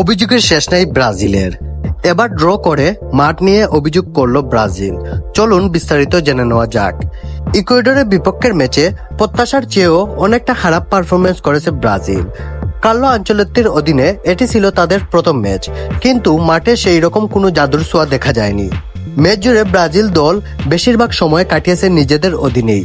অভিযোগের শেষ নাই ব্রাজিলের। এবার ড্র করে, মাঠ নিয়ে অভিযোগ করল ব্রাজিল। চলুন বিস্তারিত জেনে নেওয়া যাক। ইকুয়েডরের বিপক্ষের ম্যাচে প্রত্যাশার চেয়েও অনেকটা খারাপ পারফরমেন্স করেছে ব্রাজিল। কার্লো আঞ্চলত্তির অধীনে এটি ছিল তাদের প্রথম ম্যাচ, কিন্তু মাঠে সেই রকম কোনো জাদুর ছোঁয়া দেখা যায়নি। ম্যাচ জুড়ে ব্রাজিল দল বেশিরভাগ সময় কাটিয়েছে নিজেদের অধীনেই।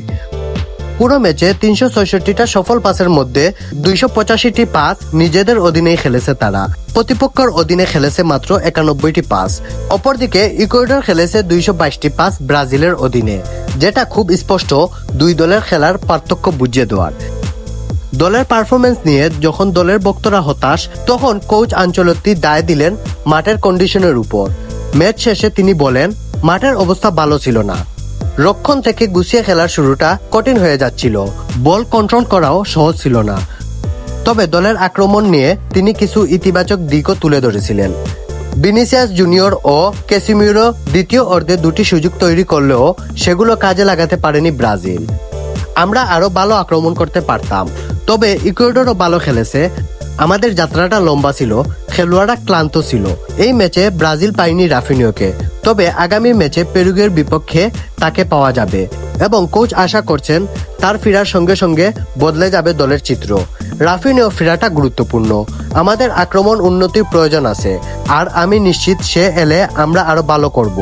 পুরো ম্যাচে তিনশো ছয়ষট্টিটা সফল পাসের মধ্যে দুইশো পঁচাশিটি পাস নিজেদের অধীনেই খেলেছে তারা। প্রতিপক্ষের অধীনে খেলেছে মাত্র একানব্বইটি পাস। অপরদিকে ইকুয়েডর খেলেছে দুইশো বাইশটি পাস ব্রাজিলের অধীনে। যেটা খুব স্পষ্ট, দুই দলের খেলার পার্থক্য বুঝিয়ে দেওয়ার। দলের পারফরমেন্স নিয়ে যখন দলের বক্তরা হতাশ, তখন কোচ আঞ্চলত্তি দায় দিলেন মাঠের কন্ডিশনের উপর। ম্যাচ শেষে তিনি বলেন, মাঠের অবস্থা ভালো ছিল না। রক্ষণ থেকে গুছিয়ে খেলার শুরুটা কঠিন হয়ে যাচ্ছিল। বল কন্ট্রোল করাও সহজ ছিল না। তবে দলের আক্রমণ নিয়ে তিনি কিছু ইতিবাচক দিকও তুলে ধরেছিলেন। বিনিসিয়াস জুনিয়র ও ক্যাসিমিরো দ্বিতীয় অর্ধে দুটি সুযোগ তৈরি করলেও সেগুলো কাজে লাগাতে পারেনি ব্রাজিল। আমরা আরও ভালো আক্রমণ করতে পারতাম। তবে ইকুয়েডরও ভালো খেলেছে। আমাদের যাত্রাটা লম্বা ছিল, খেলোয়াড়রা ক্লান্ত ছিল। এই ম্যাচে ব্রাজিল পায়নি রাফিনিওকে। তবে আগামী ম্যাচে পেরুগের বিপক্ষে তাকে পাওয়া যাবে এবং কোচ আশা করছেন তার ফেরার সঙ্গে সঙ্গে বদলে যাবে দলের চিত্র। রাফিনিও ফেরাটা গুরুত্বপূর্ণ। আমাদের আক্রমণ উন্নতির প্রয়োজন আছে, আর আমি নিশ্চিত সে এলে আমরা আরও ভালো করব।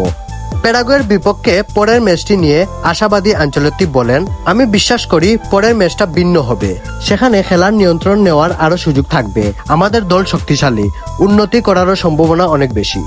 প্যারাগুয়ের বিপক্ষে পরের ম্যাচটি নিয়ে আশাবাদী আঞ্চলতি বলেন, আমি বিশ্বাস করি পরের ম্যাচটা ভিন্ন হবে। সেখানে খেলার নিয়ন্ত্রণ নেওয়ার আরও সুযোগ থাকবে। আমাদের দল শক্তিশালী, উন্নতি করারও সম্ভাবনা অনেক বেশি।